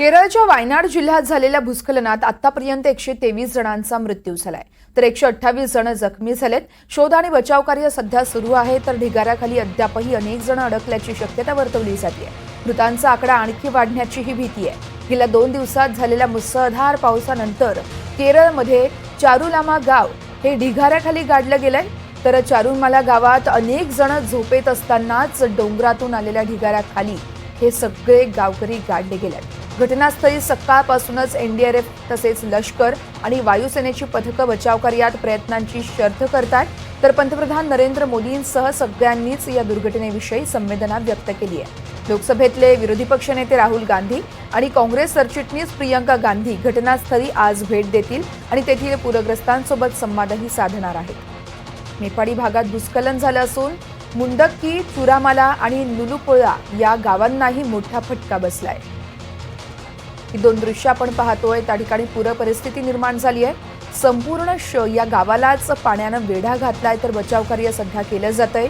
केरळच्या वायनाड जिल्ह्यात झालेल्या भूस्खलनात आतापर्यंत एकशे तेवीस जणांचा मृत्यू झालाय. तर एकशे अठ्ठावीस जण जखमी झालेत. शोध आणि बचाव कार्य सध्या सुरू आहे तर ढिगाऱ्याखाली अद्यापही अनेक जण अडकल्याची शक्यता वर्तवली जाते. मृतांचा आकडा आणखी वाढण्याचीही भीती आहे. गेल्या दोन दिवसात झालेल्या मुसळधार पावसानंतर केरळमध्ये चारुलामा गाव हे ढिगाऱ्याखाली गाडलं गेलंय. तर चारुमाला गावात अनेक जण झोपेत असतानाच डोंगरातून आलेल्या ढिगाऱ्याखाली हे सगळे गावकरी गाडले गेलेत. घटनास्थळी सकाळपासूनच एनडीआरएफ तसेच लष्कर आणि वायुसेनेची पथकं बचाव कार्यात प्रयत्नांची शर्थ करतात तर पंतप्रधान नरेंद्र मोदींसह सगळ्यांनीच या दुर्घटनेविषयी संवेदना व्यक्त केली आहे. लोकसभेतले विरोधी पक्षनेते राहुल गांधी आणि काँग्रेस सरचिटणीस प्रियंका गांधी घटनास्थळी आज भेट देतील आणि तेथील पूरग्रस्तांसोबत संवादही साधणार आहेत. नेपाळी भागात भूस्खलन झालं असून मुंडक्की चुरामाला आणि लुलुपोळा या गावांनाही मोठा फटका बसलाय. ही दोन दृश्य आपण पाहतोय. त्या ठिकाणी पूर परिस्थिती निर्माण झाली आहे. संपूर्ण श या गावालाच पाण्यानं वेढा घातलाय तर बचाव कार्य सध्या केलं जात आहे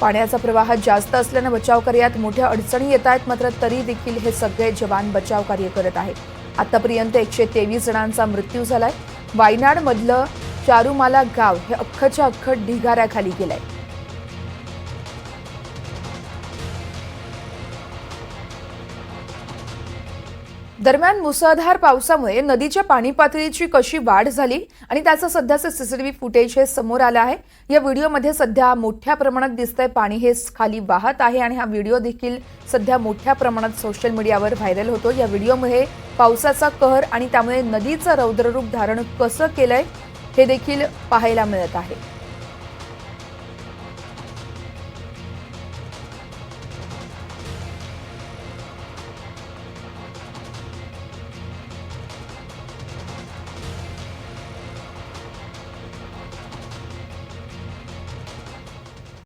पाण्याचा प्रवाह जास्त असल्यानं बचाव कार्यात मोठ्या अडचणी येत आहेत मात्र तरी देखील हे सगळे जवान बचाव कार्य करत आहेत. आतापर्यंत एकशे तेवीस जणांचा मृत्यू झालाय. वायनाडमधलं चारुमाला गाव हे अख्खच्या अख्खं ढिगाऱ्याखाली गेलंय. दरम्यान मुसळधार पावसामुळे नदीच्या पाणी पातळीची कशी वाढ झाली आणि त्याचं सध्याचं सीसीटीव्ही फुटेज हे समोर आलं आहे. या व्हिडिओमध्ये सध्या मोठ्या प्रमाणात दिसतंय पाणी हे खाली वाहत आहे आणि हा व्हिडिओ देखील सध्या मोठ्या प्रमाणात सोशल मीडियावर व्हायरल होतो. या व्हिडिओमध्ये पावसाचा कहर आणि त्यामुळे नदीचं रौद्ररूप धारण कसं केलंय हे देखील पाहायला मिळत आहे.